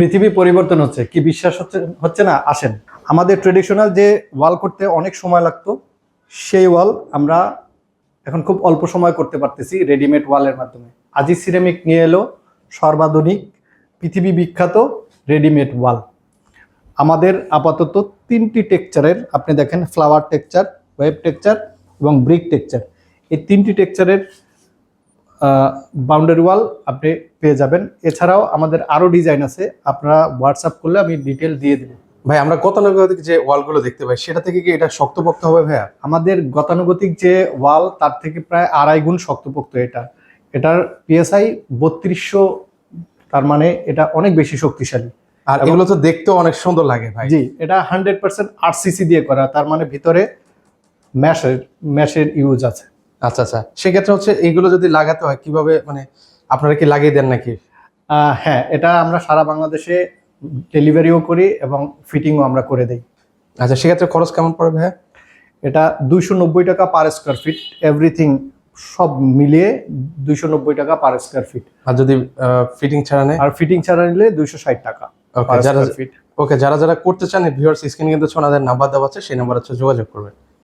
পৃথিবী পরিবর্তন হচ্ছে, কি বিশ্বাস হচ্ছে হচ্ছে না? আসেন। আমাদের ট্রেডিশনাল যে ওয়াল করতে অনেক সময় লাগতো, সেই ওয়াল আমরা এখন খুব অল্প সময় করতে পারতেছি রেডিমেড ওয়ালের মাধ্যমে। আজি সিরামিক নিয়ে এলো, সর্বাধুনিক, পৃথিবী বিখ্যাত রেডিমেড ওয়াল আমাদের আপাতত তিনটি টেক্সচারের আপনি দেখেন ফ্লাওয়ার টেক্সচার ওয়েব টেক্সচার এবং ব্রিক টেক্সচার এই তিনটি টেক্সচারের বাউন্ডারি ওয়াল আপনি পেয়ে যাবেন। এছাড়াও আমাদের আরও ডিজাইন আছে আপনারা হোয়াটসঅ্যাপ করলে আমি ডিটেল দিয়ে দেবো। ভাই আমরা গতানুগতিক যে ওয়ালগুলো দেখতে পাই সেটা থেকে কি এটা শক্তপোক্ত হবে ভাইয়া? আমাদের গতানুগতিক যে ওয়াল তার থেকে প্রায় আড়াই গুণ শক্তপোক্ত এটা। এটার পিএসআই বত্রিশশো তার মানে এটা অনেক বেশি শক্তিশালী। আর এগুলো তো দেখতেও অনেক সুন্দর লাগে ভাই। জি এটা হান্ড্রেড পার্সেন্ট আরসিসি দিয়ে করা তার মানে ভিতরে ম্যাশের ম্যাশের ইউজ আছে। আচ্ছা আচ্ছা। সেক্ষেত্রে হচ্ছে এইগুলো যদি লাগাতে হয় কীভাবে মানে আপনারা কি লাগিয়ে দেন নাকি? হ্যাঁ এটা আমরা সারা বাংলাদেশে ডেলিভারিও করি এবং ফিটিংও আমরা করে দেই। আচ্ছা সেক্ষেত্রে খরচ কেমন পড়বে হ্যাঁ এটা দুইশো নব্বই টাকা পার স্কোয়ার ফিট এভরিথিং সব মিলিয়ে দুইশো নব্বই টাকা পার স্কোয়ার ফিট আর যদি ফিটিং ছাড়া নেয়? আর ফিটিং ছাড়া নিলে দুইশো ষাট টাকা ওকে যারা ফিট ওকে যারা যারা করতে চান ভিউয়ার্স স্ক্রিনে কিন্তু সোনাদের নাম্বার দেওয়া আছে সেই নাম্বার হচ্ছে যোগাযোগ করবে